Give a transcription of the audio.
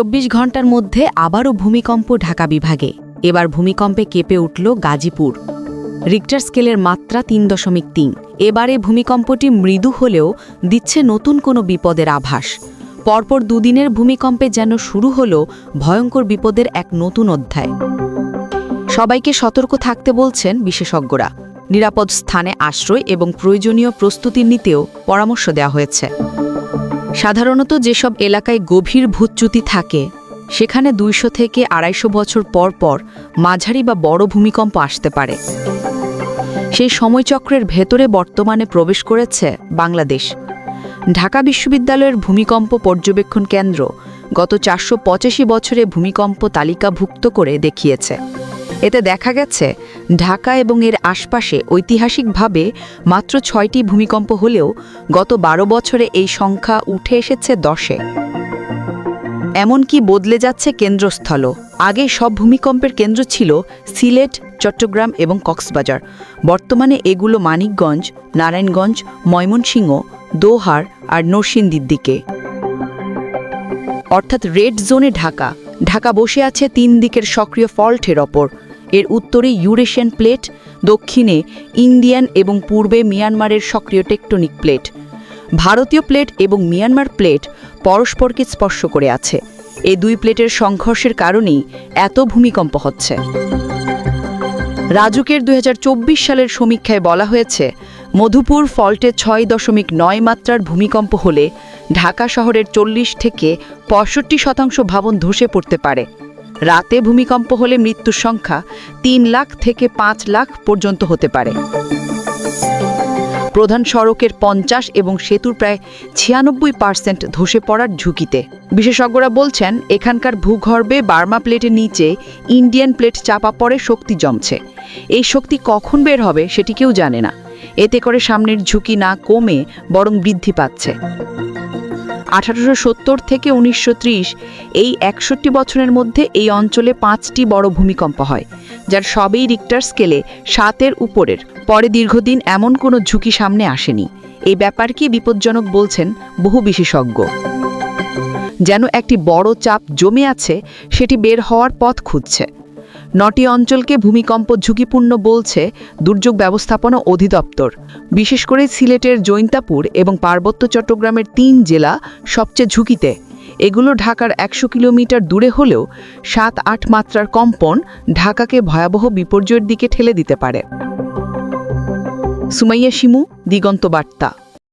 চব্বিশ ঘণ্টার মধ্যে আবারও ভূমিকম্প ঢাকা বিভাগে। এবার ভূমিকম্পে কেঁপে উঠল গাজীপুর। রিক্টার স্কেলের মাত্রা তিন দশমিক তিন। এবারে ভূমিকম্পটি মৃদু হলেও দিচ্ছে নতুন কোনো বিপদের আভাস। পরপর দুদিনের ভূমিকম্পে যেন শুরু হল ভয়ঙ্কর বিপদের এক নতুন অধ্যায়। সবাইকে সতর্ক থাকতে বলছেন বিশেষজ্ঞরা। নিরাপদ স্থানে আশ্রয় এবং প্রয়োজনীয় প্রস্তুতি নিতেও পরামর্শ দেওয়া হয়েছে। সাধারণত যেসব এলাকায় গভীর ভূতচ্যুতি থাকে, সেখানে দুইশো থেকে আড়াইশো বছর পর পর মাঝারি বা বড় ভূমিকম্প আসতে পারে। সেই সময়চক্রের ভেতরে বর্তমানে প্রবেশ করেছে বাংলাদেশ। ঢাকা বিশ্ববিদ্যালয়ের ভূমিকম্প পর্যবেক্ষণ কেন্দ্র গত চারশো পঁচাশি বছরে ভূমিকম্প তালিকাভুক্ত করে দেখিয়েছে। এতে দেখা গেছে ঢাকা এবং এর আশপাশে ঐতিহাসিকভাবে মাত্র ছয়টি ভূমিকম্প হলেও গত বারো বছরে এই সংখ্যা উঠে এসেছে দশে। এমনকি বদলে যাচ্ছে কেন্দ্রস্থল আগে সব ভূমিকম্পের কেন্দ্র ছিল সিলেট, চট্টগ্রাম এবং কক্সবাজার। বর্তমানে এগুলো মানিকগঞ্জ, নারায়ণগঞ্জ, ময়মনসিংহ, দোহার আর নরসিংদীর দিকে। অর্থাৎ রেড জোনে ঢাকা। ঢাকা বসে আছে তিন দিকের সক্রিয় ফল্টের ওপর। এর উত্তরে ইউরেশিয়ান প্লেট, দক্ষিণে ইন্ডিয়ান এবং পূর্বে মিয়ানমারের সক্রিয় টেকটনিক প্লেট। ভারতীয় প্লেট এবং মিয়ানমার প্লেট পরস্পরকে স্পর্শ করে আছে। এই দুই প্লেটের সংঘর্ষের কারণেই এত ভূমিকম্প হচ্ছে। রাজুকের দু হাজার চব্বিশ সালের সমীক্ষায় বলা হয়েছে, মধুপুর ফল্টে ছয় দশমিক নয় মাত্রার ভূমিকম্প হলে ঢাকা শহরের চল্লিশ থেকে পঁয়ষট্টি শতাংশ ভবন ধসে পড়তে পারে। রাতে ভূমিকম্প হলে মৃত্যুর সংখ্যা তিন লাখ থেকে পাঁচ লাখ পর্যন্ত হতে পারে। প্রধান সড়কের পঞ্চাশ এবং সেতুর প্রায় ছিয়ানব্বই পার্সেন্ট ধসে পড়ার ঝুঁকিতে। বিশেষজ্ঞরা বলছেন, এখানকার ভূগর্ভে বার্মা প্লেটের নিচে ইন্ডিয়ান প্লেট চাপা পড়ে শক্তি জমছে। এই শক্তি কখন বের হবে সেটি কেউ জানে না। এতে করে সামনের ঝুঁকি না কমে বরং বৃদ্ধি পাচ্ছে। আঠারোশো সত্তর থেকে উনিশশো ত্রিশ, এই একষট্টি বছরের মধ্যে এই অঞ্চলে পাঁচটি বড় ভূমিকম্প হয়, যার সবেই রিক্টার স্কেলে সাতের উপরের। পরে দীর্ঘদিন এমন কোনো ঝুঁকি সামনে আসেনি। এই ব্যাপারকে বিপজ্জনক বলছেন বহু বিশেষজ্ঞ। যেন একটি বড় চাপ জমে আছে, সেটি বের হওয়ার পথ খুঁজছে। নটি অঞ্চলকে ভূমিকম্প ঝুঁকিপূর্ণ বলছে দুর্যোগ ব্যবস্থাপনা অধিদপ্তর। বিশেষ করে সিলেটের জৈন্তাপুর এবং পার্বত্য চট্টগ্রামের তিন জেলা সবচেয়ে ঝুঁকিতে। এগুলো ঢাকার একশো কিলোমিটার দূরে হলেও সাত আট মাত্রার কম্পন ঢাকাকে ভয়াবহ বিপর্যয়ের দিকে ঠেলে দিতে পারে। সুমাইয়া শিমু, দিগন্ত বার্তা।